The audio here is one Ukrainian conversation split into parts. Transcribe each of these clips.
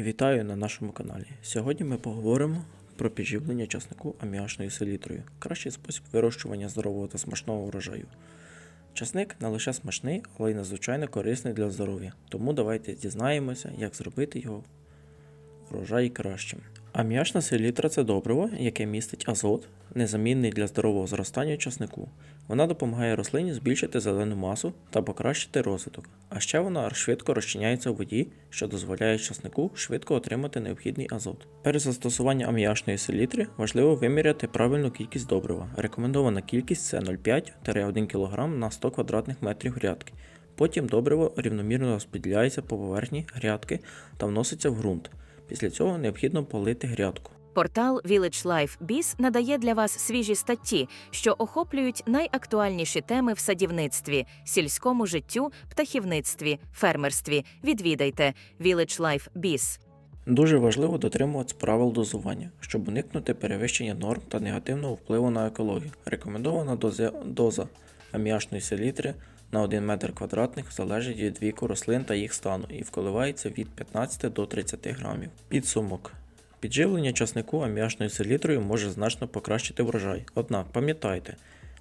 Вітаю на нашому каналі. Сьогодні ми поговоримо про підживлення часнику аміачною селітрою. Кращий спосіб вирощування здорового та смачного врожаю. Часник не лише смачний, але й надзвичайно корисний для здоров'я. Тому давайте дізнаємося, як зробити його врожай кращим. Аміачна селітра це добриво, яке містить азот, незамінний для здорового зростання часнику. Вона допомагає рослині збільшити зелену масу та покращити розвиток. А ще вона швидко розчиняється у воді, що дозволяє часнику швидко отримати необхідний азот. Перед застосуванням аміачної селітри важливо виміряти правильну кількість добрива. Рекомендована кількість це 0,5-1 кг на 100 квадратних метрів грядки. Потім добриво рівномірно розподіляється по поверхні грядки та вноситься в ґрунт. Після цього необхідно полити грядку. Портал Village Life Biz надає для вас свіжі статті, що охоплюють найактуальніші теми в садівництві, сільському життю, птахівництві, фермерстві. Відвідайте Village Life Biz. Дуже важливо дотримуватися правил дозування, щоб уникнути перевищення норм та негативного впливу на екологію. Рекомендована доза, доза аміачної селітри на 1 метр квадратних залежить від віку рослин та їх стану і вколивається від 15 до 30 грамів. Підсумок. Підживлення часнику аміачною селітрою може значно покращити врожай. Однак пам'ятайте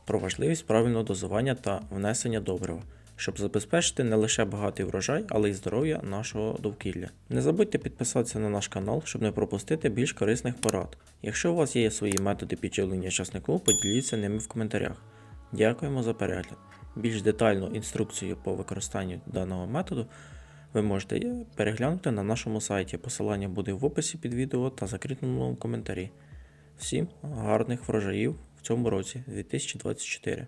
про важливість правильного дозування та внесення добрива, щоб забезпечити не лише багатий врожай, але й здоров'я нашого довкілля. Не забудьте підписатися на наш канал, щоб не пропустити більш корисних порад. Якщо у вас є свої методи підживлення часнику, поділіться ними в коментарях. Дякуємо за перегляд. Більш детальну інструкцію по використанню даного методу ви можете переглянути на нашому сайті. Посилання буде в описі під відео та закріпленому коментарі. Всім гарних врожаїв в цьому році 2024.